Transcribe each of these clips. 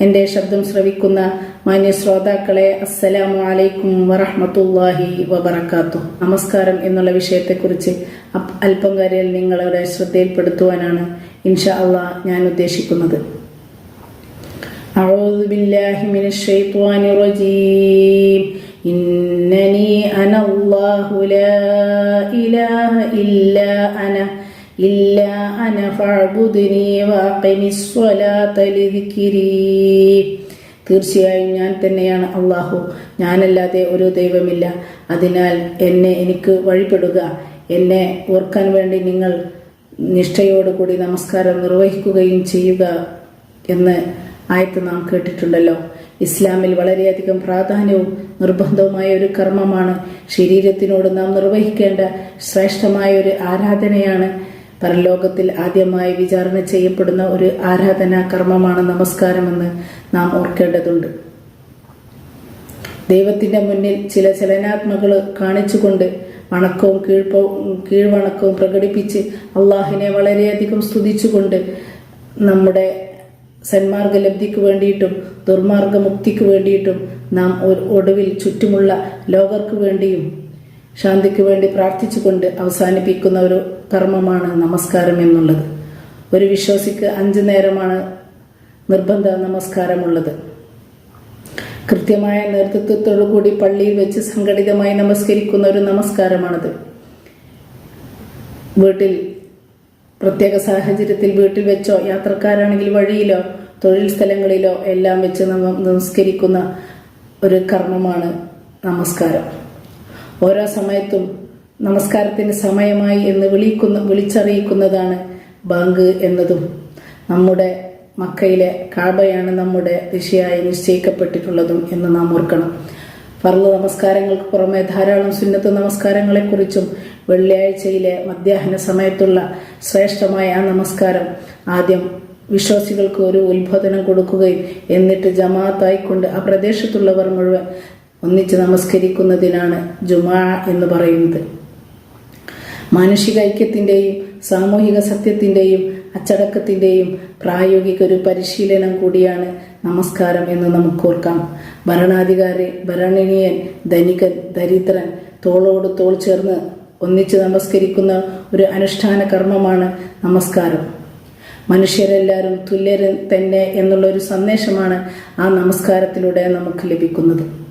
എൻ്റെ ശബ്ദം ശ്രവിക്കുന്ന മാന്യ ശ്രോതാക്കളെ അസ്സലാമു അലൈക്കും വറഹ്മത്തുള്ളാഹി വബറകാത്തു നമസ്കാരം എന്നുള്ള വിഷയത്തെക്കുറിച്ച് അപ്- അല്പം കാര്യത്തിൽ നിങ്ങളുടെ ശ്രദ്ധയിൽപ്പെടുത്തുവാനാണ് ഇൻഷാ അള്ളാഹ് ഞാൻ ഉദ്ദേശിക്കുന്നത് أعوذ بالله من الشيطان الرجيم إنني أنا الله لا إلا أنا فاعبدني وأقم الصلاة لذكري തീർച്ചയായും ഞാൻ തന്നെയാണ് അള്ളാഹു ഞാനല്ലാതെ ഒരു ദൈവമില്ല അതിനാൽ എന്നെ എനിക്ക് വഴിപ്പെടുക എന്നെ ഓർക്കാൻ വേണ്ടി നിങ്ങൾ നിഷ്ഠയോടുകൂടി നമസ്കാരം നിർവഹിക്കുകയും ചെയ്യുക എന്ന് ആയത്ത് നാം കേട്ടിട്ടുണ്ടല്ലോ ഇസ്ലാമിൽ വളരെയധികം പ്രാധാന്യവും നിർബന്ധവുമായ ഒരു കർമ്മമാണ് ശരീരത്തിനോട് നാം നിർവഹിക്കേണ്ട ശ്രേഷ്ഠമായ ഒരു ആരാധനയാണ് പരലോകത്തിൽ ആദ്യമായി വിചാരണ ചെയ്യപ്പെടുന്ന ഒരു ആരാധനാ കർമ്മമാണ് നമസ്കാരമെന്ന് നാം ഓർക്കേണ്ടതുണ്ട്. ദൈവത്തിന്റെ മുന്നിൽ ചില ചലനാത്മകൾ കാണിച്ചുകൊണ്ട് വണക്കവും കീഴ്പോ കീഴ്വണക്കവും പ്രകടിപ്പിച്ച് അള്ളാഹിനെ വളരെയധികം സ്തുതിച്ചുകൊണ്ട് നമ്മുടെ സന്മാർഗ ലബ്ധിക്ക് വേണ്ടിയിട്ടും ദുർമാർഗ മുക്തിക്ക് വേണ്ടിയിട്ടും നാം ഒടുവിൽ ചുറ്റുമുള്ള ലോകർക്ക് വേണ്ടിയും ശാന്തിക്ക് വേണ്ടി പ്രാർത്ഥിച്ചുകൊണ്ട് അവസാനിപ്പിക്കുന്ന ഒരു കർമ്മമാണ് നമസ്കാരം എന്നുള്ളത്. ഒരു വിശ്വാസിക്ക് അഞ്ചു നേരമാണ് നിർബന്ധ നമസ്കാരമുള്ളത്. കൃത്യമായ നേതൃത്വത്തോടു കൂടി പള്ളിയിൽ വെച്ച് സംഘടിതമായി നമസ്കരിക്കുന്ന ഒരു നമസ്കാരമാണത്. വീട്ടിൽ പ്രത്യേക സാഹചര്യത്തിൽ വീട്ടിൽ വെച്ചോ യാത്രക്കാരാണെങ്കിൽ വഴിയിലോ തൊഴിൽ സ്ഥലങ്ങളിലോ എല്ലാം വെച്ച് നമസ്കരിക്കുന്ന ഒരു കർമ്മമാണ് നമസ്കാരം. ഓരോ സമയത്തും നമസ്കാരത്തിന് സമയമായി എന്ന് വിളിക്കുന്ന വിളിച്ചറിയിക്കുന്നതാണ് ബാങ്ക് എന്നതും. നമ്മുടെ മക്കയിലെ കാബയാണ് നമ്മുടെ ദിശയായി നിശ്ചയിക്കപ്പെട്ടിട്ടുള്ളതും എന്ന് നാം ഓർക്കണം. ഫർൾ നമസ്കാരങ്ങൾക്ക് പുറമെ ധാരാളം സുന്നത്ത് നമസ്കാരങ്ങളെക്കുറിച്ചും വെള്ളിയാഴ്ചയിലെ മധ്യാഹ്ന സമയത്തുള്ള ശ്രേഷ്ഠമായ ആ നമസ്കാരം ആദ്യം വിശ്വാസികൾക്ക് ഒരു ഉത്ബോധനം കൊടുക്കുകയും എന്നിട്ട് ജമാഅത്തായിക്കൊണ്ട് ആ പ്രദേശത്തുള്ളവർ മുഴുവൻ ഒന്നിച്ച് നമസ്കരിക്കുന്നതിനാണ് ജുമാ എന്ന് പറയുന്നത്. മാനുഷിക ഐക്യത്തിന്റെയും സാമൂഹിക സത്യത്തിന്റെയും അച്ചടക്കത്തിന്റെയും പ്രായോഗിക ഒരു പരിശീലനം കൂടിയാണ് നമസ്കാരം എന്ന് നമുക്ക് നമുക്കോർക്കാം ഭരണാധികാരി ഭരണീയൻ ധനികൻ ദരിദ്രൻ തോളോട് തോൾ ചേർന്ന് ഒന്നിച്ച് നമസ്കരിക്കുന്ന ഒരു അനുഷ്ഠാന കർമ്മമാണ് നമസ്കാരം. മനുഷ്യരെല്ലാവരും തുല്യർ തന്നെ എന്നുള്ളൊരു സന്ദേശമാണ് ആ നമസ്കാരത്തിലൂടെ നമുക്ക് ലഭിക്കുന്നത്.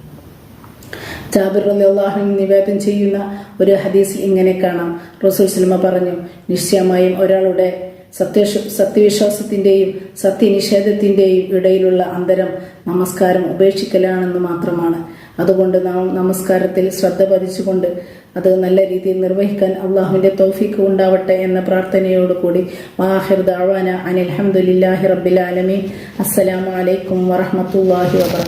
ജാബിർ അള്ളാഹു നിവേദനം ചെയ്യുന്ന ഒരു ഹദീസ് ഇങ്ങനെ കാണാം. റസൂൽ സിനിമ പറഞ്ഞു നിശ്ചയമായും ഒരാളുടെ സത്യ സത്യവിശ്വാസത്തിന്റെയും സത്യനിഷേധത്തിന്റെയും ഇടയിലുള്ള അന്തരം നമസ്കാരം ഉപേക്ഷിക്കലാണെന്ന് മാത്രമാണ്. അതുകൊണ്ട് നാം നമസ്കാരത്തിൽ ശ്രദ്ധ പതിച്ചുകൊണ്ട് അത് നല്ല രീതിയിൽ നിർവഹിക്കാൻ അള്ളാഹുവിന്റെ തൗഫീക്ക് ഉണ്ടാവട്ടെ എന്ന പ്രാർത്ഥനയോടുകൂടി വാഹിർ ദാവാന അനിൽ അഹമ്മദില്ലാഹി റബ്ബിൽ ആലമീൻ. അസ്സലാമു അലൈക്കും വറഹ്മത്തുള്ളാഹി വബറകാതുഹു